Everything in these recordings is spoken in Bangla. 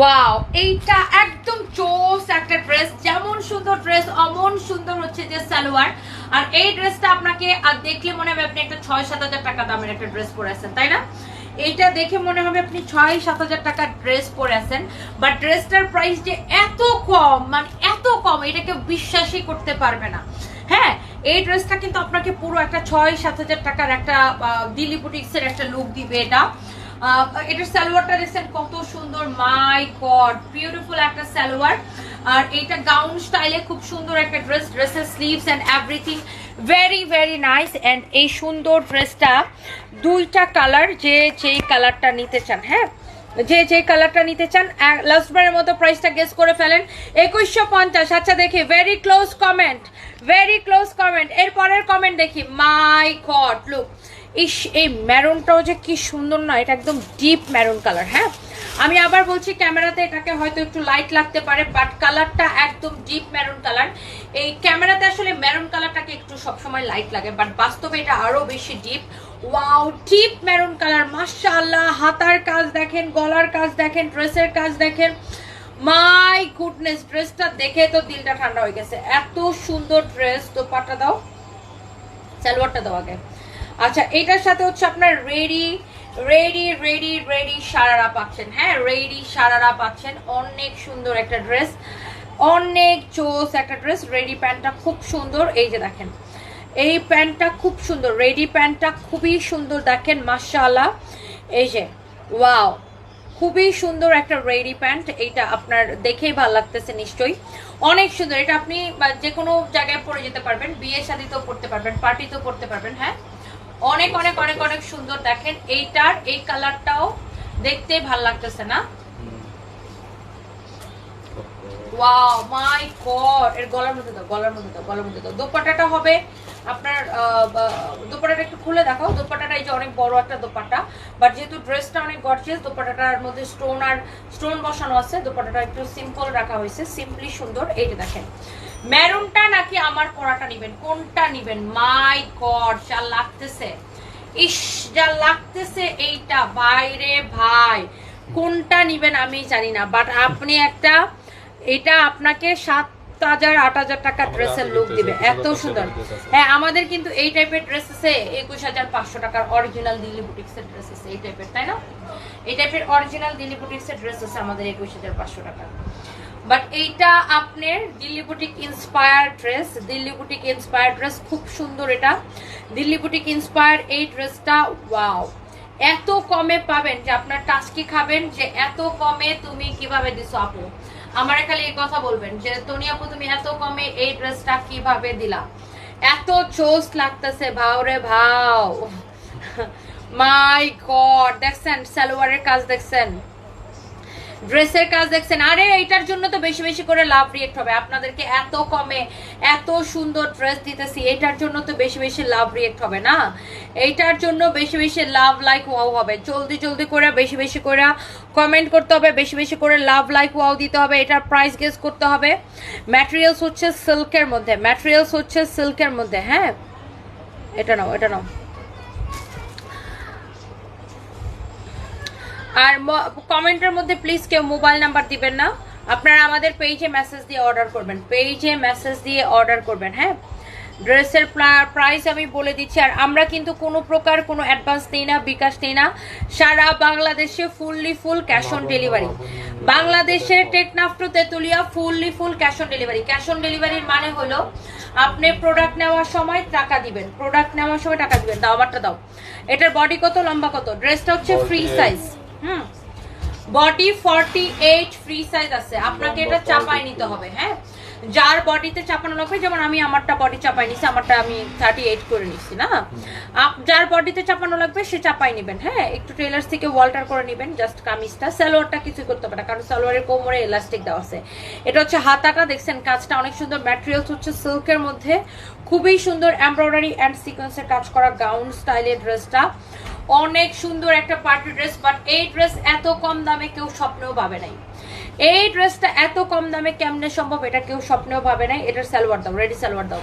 ওয়াও এইটা একদম চোস একটা ড্রেস যেমন সুন্দর ড্রেস অমন সুন্দর হচ্ছে যে সালোয়ার। আর এই ড্রেসটা আপনাকে, আর দেখলে মনে হবে আপনি একটা ছয় সাত হাজার টাকা দামের একটা ড্রেস পরে আছেন, তাই না? এইটা দেখে মনে হবে আপনি ছয় সাত হাজার টাকার ড্রেস পরে আছেন। বাট ড্রেসটার প্রাইস যে এত কম মানে এত কম এটাকে বিশ্বাসই করতে পারবে না। হ্যাঁ এই ড্রেসটা কিন্তু আপনাকে পুরো একটা ছয় সাত হাজার টাকার একটা দিল্লি বুটিক্সের একটা লুক দিবে এটা। এটার সালোয়ারটা দেখছেন কত সুন্দর মাই গড বিউটিফুল একটা সালোয়ার। আর এটা গাউন স্টাইলে খুব সুন্দর একটা ড্রেস ড্রেসের sleeves and everything very very nice and এই সুন্দর ড্রেসটা দুইটা কালার যে যেই কালারটা নিতে চান হ্যাঁ? যে যে কালারটা নিতে চান লাস্টবারের মতো প্রাইসটা গেস করে ফেলেন। একুশশো পঞ্চাশ। আচ্ছা দেখি very close comment very close comment এর পরের কমেন্ট দেখি মাই গড লুক ইস, এই ম্যারুনটাও যে কি সুন্দর না, এটা একদম ডিপ ম্যারুন কালার হ্যাঁ? আমি আবার বলছি ক্যামেরাতে এটাকে হয়তো একটু লাইট লাগতে পারে বাট কালারটা একদম ডিপ ম্যারুন কালার এই ক্যামেরাতে আসলে ম্যারুন কালারটাকে একটু সবসময় লাইট লাগে বাট বাস্তবে এটা আরও বেশি deep wow deep maroon colour মাশাআল্লাহ! হাতার কাজ দেখেন, গলার কাজ দেখেন ড্রেসের কাজ দেখেন। মাই গুডনেস ড্রেসটা দেখে তো দিলটা ঠান্ডা হয়ে গেছে। এত সুন্দর ড্রেস তো পাটা দাও। সালোয়ারটা দাও আগে। আচ্ছা এটার সাথে হচ্ছে আপনার ready ready ready ready sharara পাচ্ছেন। হ্যাঁ রেডি সারারা পাচ্ছেন। অনেক সুন্দর একটা ড্রেস, অনেক চোস একটা ড্রেস। রেডি প্যান্টটা খুব সুন্দর। এই যে দেখেন, এই প্যান্টটা খুব সুন্দর। রেডি প্যান্টটা খুবই সুন্দর দেখেন, মাশাআল্লাহ। এই যে, ওয়াও, খুবই সুন্দর একটা রেডি প্যান্ট। এইটা আপনার দেখেই ভালো লাগতেছে নিশ্চয়ই। অনেক সুন্দর। এটা আপনি যে কোনো জায়গায় পরে যেতে পারবেন। বিয়ে শাদিতেও পড়তে পারবেন পার্টিতেও পড়তে পারবেন হ্যাঁ? অনেক অনেক অনেক অনেক সুন্দর দেখেন। এইটার এই কালারটাও দেখতে ভালো লাগতেছে না? Wow my God! এর গলার মধ্যে দাও গলার মধ্যে দাও গলার মধ্যে দাও। দোপাটাটা হবে আপনার দোপাট্টাটা একটু খুলে দেখাও। দোপাটাটা এই যে অনেক বড় একটা দোপাটা বাট যেহেতু ড্রেসটা অনেক গর্জিয়াস দোপাটাটার মধ্যে স্টোন আর স্টোন বসানো আছে দোপাটাটা একটু সিম্পল রাখা হয়েছে সিম্পলি সুন্দর। এই যে দেখেন। ম্যারুনটা নাকি আমার পরাটা নিবেন? কোনটা নিবেন? মাই গড যা লাগতেছে। ইস, যা লাগতেছে এইটা। বাইরে ভাই, কোনটা নিবেন আমি জানি না বাট আপনি একটা, এটা আপনাকে সাত হাজার আট হাজার টাকা ড্রেসের লুক দিবে। এত সুন্দর। হ্যাঁ আমাদের কিন্তু এই টাইপের ড্রেস আছে একুশ হাজার পাঁচশো টাকার অরিজিনাল দিল্লি বুটিক্সের ড্রেস আছে এই টাইপের তাই না? এই টাইপের অরিজিনাল দিল্লি বুটিক্সের ড্রেস আছে আমাদের একুশ হাজার পাঁচশো টাকা বাট এইটা আপনার Delhi boutique inspire dress Delhi boutique inspire dress খুব সুন্দর এটা। দিল্লি বুটিক ইন্সপায়ার এই ড্রেসটা ওয়াও এত কমে পাবেন যে আপনার টাস্কি খাবেন যে এত কমে তুমি কীভাবে দিছো আপু? আমার খালি এই কথা বলবেন যে, তনি আপু, তুমি এত কমে এই ড্রেসটা কীভাবে দিলা? এত চোস লাগতেছে ভাও রে ভাও। মাই গড দেখছেন, সালোয়ারের কাজ দেখছেন। ড্রেসের কাজ দেখছেন। আরে, এইটার জন্য তো বেশি বেশি করে লাভ রিয়েক্ট হবে। আপনাদেরকে এত কমে, এত সুন্দর ড্রেস দিতেছি এটার জন্য তো বেশি বেশি লাভ রিয়েক্ট হবে না? এইটার জন্য বেশি বেশি লাভ লাইক ওয়াও হবে। জলদি জলদি করে, বেশি বেশি করে কমেন্ট করতে হবে, বেশি বেশি করে লাভ লাইক ওয়াও দিতে হবে। এটার প্রাইস গেস করতে হবে। ম্যাটেরিয়ালস হচ্ছে সিল্কের মধ্যে। ম্যাটেরিয়ালস হচ্ছে সিল্কের মধ্যে হ্যাঁ? এটা নাও এটা নাও। আর কমেন্টের মধ্যে প্লিজ কেউ মোবাইল নাম্বার দিবেন না। আপনারা আমাদের পেজে মেসেজ দিয়ে অর্ডার করবেন। পেজে মেসেজ দিয়ে অর্ডার করবেন হ্যাঁ? ড্রেসের প্রাইস আমি বলে দিচ্ছি আর আমরা কিন্তু কোনো প্রকার কোনো অ্যাডভান্স নেই না বিকাশ নেই না। সারা বাংলাদেশে fully full cash on delivery বাংলাদেশের Teknaf to Tetulia fully full cash on delivery cash on ডেলিভারির মানে হলো আপনি প্রোডাক্ট নেওয়ার সময় টাকা দিবেন। প্রোডাক্ট নেওয়ার সময় টাকা দিবেন। দাও আমারটা দাও। এটার বডি কত লম্বা কত? ড্রেসটা হচ্ছে ফ্রি সাইজ হুম। Body forty eight free size আছে। আপনাকে এটা চাপাই নিতে হবে হ্যাঁ? যার বডিতে চাপানো লাগবে যেমন আমি আমারটা বডি চাপাই নিছি আমারটা আমি থার্টি এইট করে নিছি না? যার বডিতে চাপানো লাগবে সে চাপাই নেবেন হ্যাঁ? একটু টেলার্স থেকে ওয়াল্টার করে নেবেন জাস্ট কামিজটা। সালোয়ারটা কিছু করতে পারে কারণ সালোয়ারের কোমরে এলাস্টিক দেওয়া আছে। এটা হচ্ছে হাতাটা দেখছেন কাজটা অনেক সুন্দর। ম্যাটেরিয়ালস হচ্ছে সিল্কের মধ্যে। খুবই সুন্দর এমব্রয়ডারি অ্যান্ড সিকোয়েন্সের কাজ করা গাউন স্টাইলের ড্রেসটা অনেক সুন্দর একটা পার্টি ড্রেস বাট এই ড্রেস এত কম দামে কেউ স্বপ্নেও পাবে নাই। এই ড্রেসটা এত কম দামে কেমনে সম্ভব এটা কেউ স্বপ্নেও পাবে নাই এটার সালোয়ার দাও রেডি সালোয়ার দাও।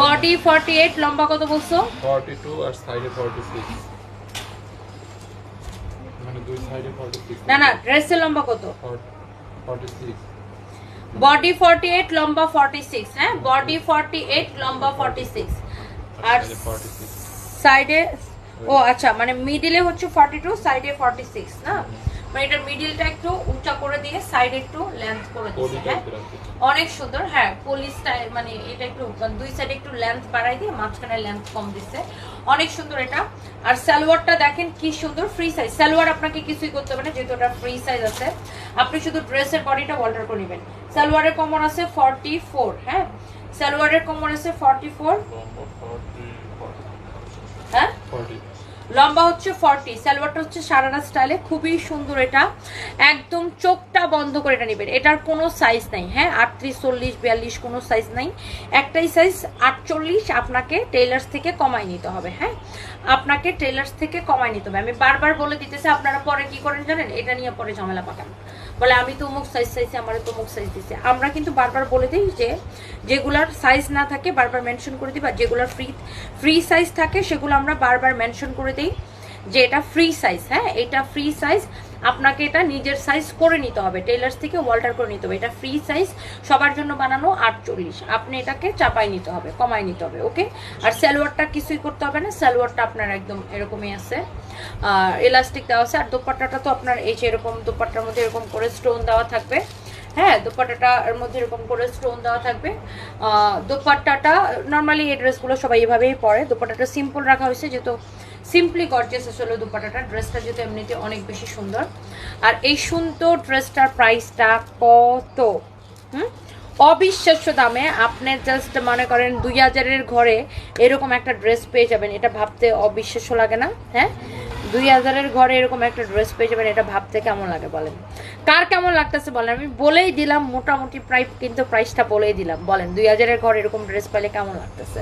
বডি ফর্টি এইট লম্বা কত বলছো? ফর্টি টু আর সাইডে ফর্টি সিক্স মানে দুই সাইডে ফর্টি সিক্স না না ড্রেসের লম্বা কত? Forty six body forty eight লম্বা ফর্টি সিক্স হ্যাঁ? বডি ফর্টি এইট লম্বা ফর্টি সিক্স আর সাইডে ও আচ্ছা মানে মিডিলে হচ্ছে ফর্টি টু সাইডে ফর্টি সিক্স না? মানে এটা মিডিলটা একটু উঁচা করে দিয়ে সাইডে একটু লেন্থ করে দিয়েছে হ্যাঁ? অনেক সুন্দর হ্যাঁ পলি স্টাইল মানে এটা একটু মানে দুই সাইডে একটু লেন্থ বাড়াই দিয়ে মাঝখানে লেন্থ কম দিচ্ছে অনেক সুন্দর এটা। আর সালোয়ারটা দেখেন কি সুন্দর ফ্রি সাইজ সালোয়ার আপনাকে কিছুই করতে হবে না যেহেতু এটা ফ্রি সাইজ আছে। আপনি শুধু ড্রেসের বডিটা অল্টার করে নেবেন। সালোয়ারের কমন আছে ফর্টি ফোর হ্যাঁ? সালোয়ারের কমন আছে ফর্টি ফোর হ্যাঁ? লম্বা হচ্ছে ফর্টি সালোয়ারটা হচ্ছে সারারা স্টাইলে খুবই সুন্দর এটা। একদম চোখটা বন্ধ করে এটা নেবেন। এটার কোনো সাইজ নাই হ্যাঁ? আটত্রিশ চল্লিশ বিয়াল্লিশ কোনো সাইজ নাই। একটাই সাইজ আটচল্লিশ আপনাকে টেইলার্স থেকে কমাই নিতে হবে হ্যাঁ? আপনাকে টেইলার্স থেকে কমাই নিতে হবে। আমি বারবার বলে দিতেছি আপনারা পরে কি করেন জানেন? এটা নিয়ে পরে ঝামেলা পাকান। বলে, আমি তো অমুক সাইজ চাইছি আমার তো অমুক সাইজ দিছে। আমরা কিন্তু বারবার বলে দিই যে, যেগুলার সাইজ না থাকে বারবার মেনশন করে দিই, বা যেগুলার ফ্রি ফ্রি সাইজ থাকে, সেগুলো আমরা বারবার মেনশন করে দিই যে, এটা ফ্রি সাইজ হ্যাঁ? এটা ফ্রি সাইজ আপনাকে এটা নিজের সাইজ করে নিতে হবে। টেলার্স থেকে ওয়াল্টার করে নিতে হবে। এটা ফ্রি সাইজ সবার জন্য বানানো আটচল্লিশ। আপনি এটাকে চাপাই নিতে হবে কমাই নিতে হবে ওকে আর সালোয়ারটা কিছুই করতে হবে না। সালোয়ারটা আপনার একদম এরকমই আছে। আর এলাস্টিক দেওয়া আছে। আর দোপাট্টাটা তো আপনার এই যে এরকম দোপাট্টার মধ্যে এরকম করে স্টোন দেওয়া থাকবে। হ্যাঁ দোপাট্টাটার মধ্যে এরকম করে স্টোন দেওয়া থাকবে। দোপাট্টাটা নর্মালি এই ড্রেসগুলো সবাই এভাবেই পরে। দোপাট্টাটা সিম্পল রাখা হয়েছে, যেহেতু সিম্পলি গর্জিয়াস আসলে দোপাট্টাটা ড্রেসটা যেহেতু এমনিতে অনেক বেশি সুন্দর। আর এই সুন্দর ড্রেসটার প্রাইসটা কত? হুম? অবিশ্বাস্য দামে আপনি জাস্ট মনে করেন দুই হাজারের ঘরে এরকম একটা ড্রেস পেয়ে যাবেন, এটা ভাবতে অবিশ্বাস্য লাগে না হ্যাঁ? দুই হাজারের ঘরে এরকম একটা ড্রেস পেয়ে যাবেন, এটা ভাবতে কেমন লাগে বলেন? কার কেমন লাগতেছে বলেন? আমি বলেই দিলাম, মোটামুটি প্রাইস কিন্তু প্রাইসটা বলেই দিলাম, বলেন দুই হাজারের ঘরে এরকম ড্রেস পেলে কেমন লাগতেছে?